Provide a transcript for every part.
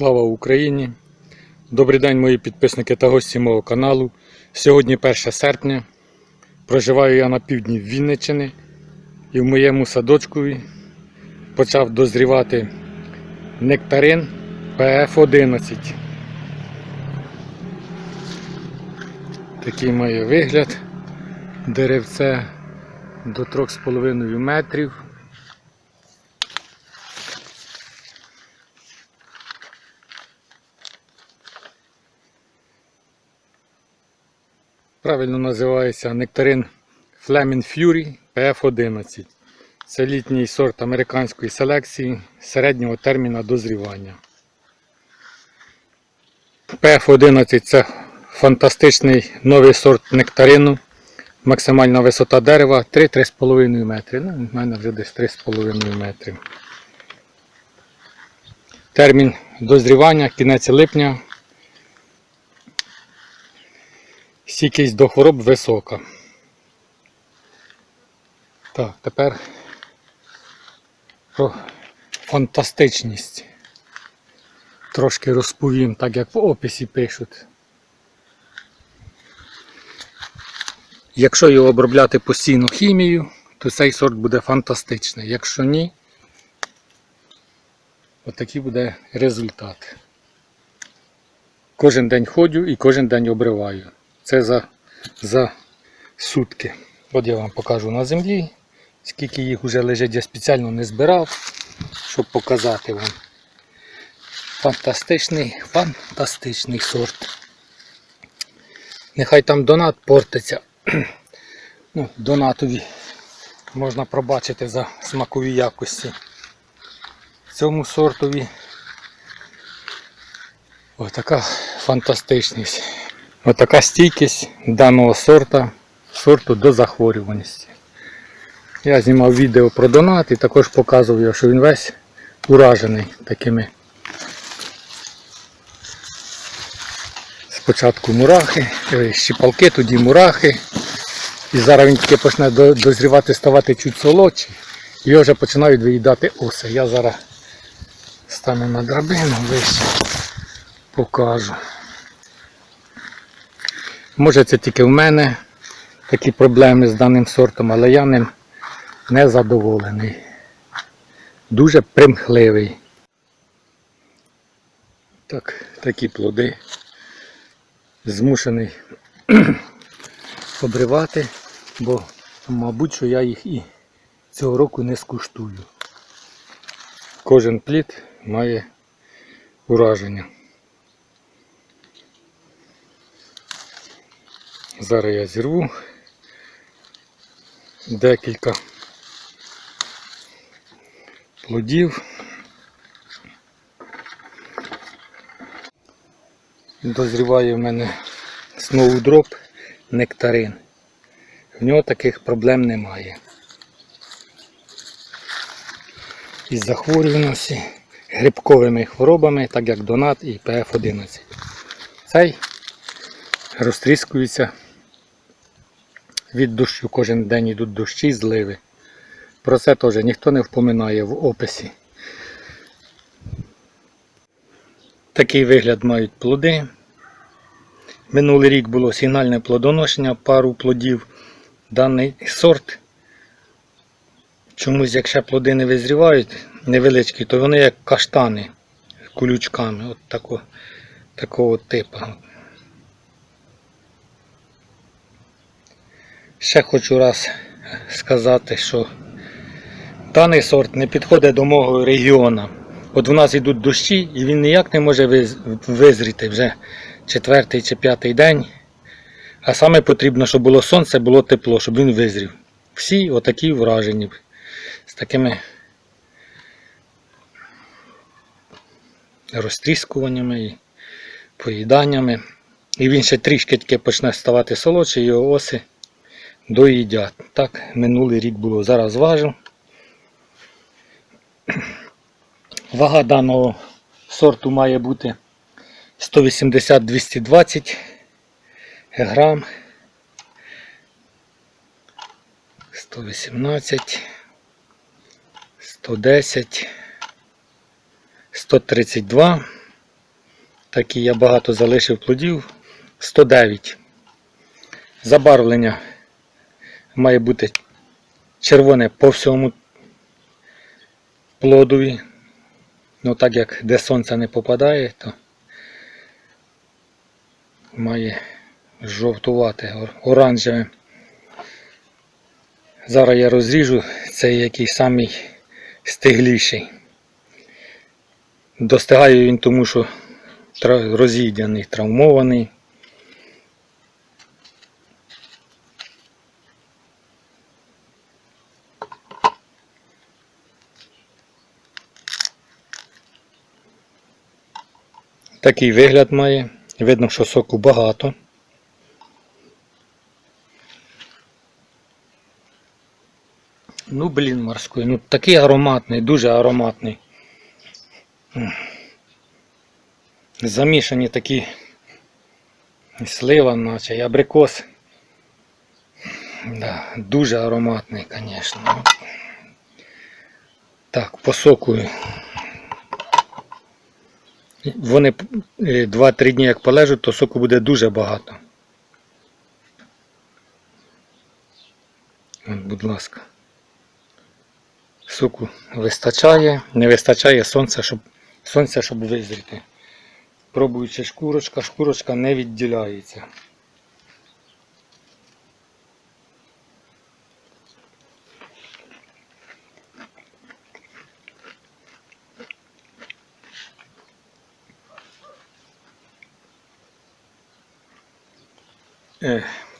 Слава Україні! Добрий день, мої підписники та гості мого каналу. Сьогодні 1 серпня. Проживаю я на півдні Вінниччини і в моєму садочкові почав дозрівати нектарин ПФ-11. Такий має вигляд. Деревце до 3,5 метрів. Правильно називається нектарин Flaming Fury PF11. Це літній сорт американської селекції середнього терміна дозрівання. PF11 це фантастичний новий сорт нектарину. Максимальна висота дерева 3-3,5 метри. Ну, мене вже десь 3,5 метри. Термін дозрівання кінець липня. Стійкість до хвороб висока. Так, тепер про фантастичність. Трошки розповім, так як в описі пишуть. Якщо його обробляти постійно хімією, то цей сорт буде фантастичний. Якщо ні, отакий буде результат. Кожен день ходжу і кожен день обриваю. Це за, за сутки. От я вам покажу на землі, скільки їх вже лежить, я спеціально не збирав, щоб показати вам. Фантастичний, фантастичний сорт. Нехай там донат портиться. Ну, донатові можна пробачити за смакові якості. Цьому сортові отака фантастичність. Отака стійкість даного сорта, сорту до захворюваності. Я знімав відео про донат і також показував, його, що він весь уражений такими. Спочатку мурахи, е, щіпалки, тоді мурахи. І зараз він таки почне дозрівати, ставати чуть солодший. І його вже починають виїдати оси. Я зараз стану на драбину вище, покажу. Може це тільки в мене такі проблеми з даним сортом, але я ним не задоволений. Дуже примхливий. Так, такі плоди. Змушений обривати, бо, мабуть, що я їх і цього року не скуштую. Кожен плід має ураження. Зараз я зірву декілька плодів. Дозріває в мене сноудроп нектарин. В нього таких проблем немає. Із захворюваності, грибковими хворобами, так як донат і ПФ-11. Цей розтріскується від дощу. Кожен день йдуть дощі, зливи. Про це теж ніхто не впоминає в описі. Такий вигляд мають плоди. Минулий рік було сигнальне плодоношення, пару плодів. Даний сорт. Чомусь, якщо плоди не визрівають невеличкі, то вони як каштани з колючками. От такого, такого типу. Ще хочу раз сказати, що даний сорт не підходить до мого регіону. От у нас йдуть дощі і він ніяк не може визріти вже четвертий чи п'ятий день. А саме потрібно, щоб було сонце, було тепло, щоб він визрів. Всі отакі вражені з такими розтріскуваннями і поїданнями. І він ще трішки таки почне ставати солодший, його оси доїдять. Так, минулий рік було. Зараз важу. Вага даного сорту має бути 180-220 грам. 118, 110, 132 Такі я багато залишив плодів. 109. Забарвлення має бути червоне по всьому плодові. Ну так як де сонце не попадає, то має жовтувати, ор- оранжеве. Зараз я розріжу цей який самий стигліший. Достигає він тому, що роз'їдений, травмований. Такий вигляд має. Видно, що соку багато. Ну, блін, морський. Ну такий ароматний, дуже ароматний. Замішані такі слива, наче і абрикос. Да, дуже ароматний, звісно. Так, по соку. Вони 2-3 дні як полежать, то соку буде дуже багато. От, будь ласка. Соку вистачає, не вистачає сонця, щоб, сонця, щоб визріти. Пробуючи шкурочка, шкурочка не відділяється.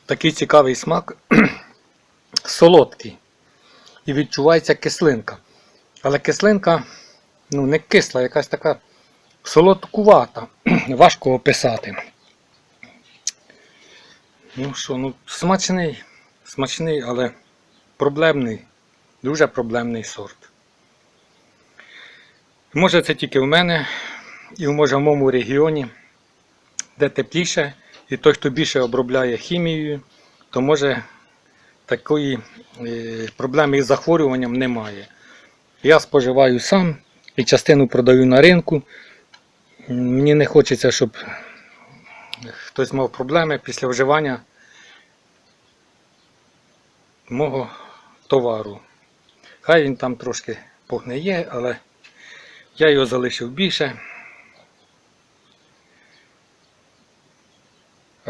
Такий цікавий смак, солодкий. І відчувається кислинка. Але кислинка ну, не кисла, якась така солодкувата. Важко описати. Ну що, ну смачний, смачний, але проблемний, дуже проблемний сорт. Може це тільки в мене, і може в моєму регіоні, де тепліше, і той, хто більше обробляє хімією, то може такої е, проблеми із захворюванням немає. Я споживаю сам і частину продаю на ринку. Мені не хочеться, щоб хтось мав проблеми після вживання мого товару. Хай він там трошки погниє, але я його залишив більше.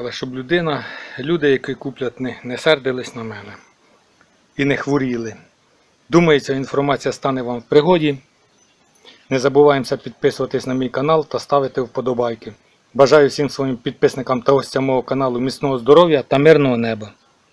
Але щоб людина, люди, які куплять, не, не сердились на мене і не хворіли. Думаю, ця інформація стане вам в пригоді. Не забуваємося підписуватись на мій канал та ставити вподобайки. Бажаю всім своїм підписникам та гостям мого каналу міцного здоров'я та мирного неба.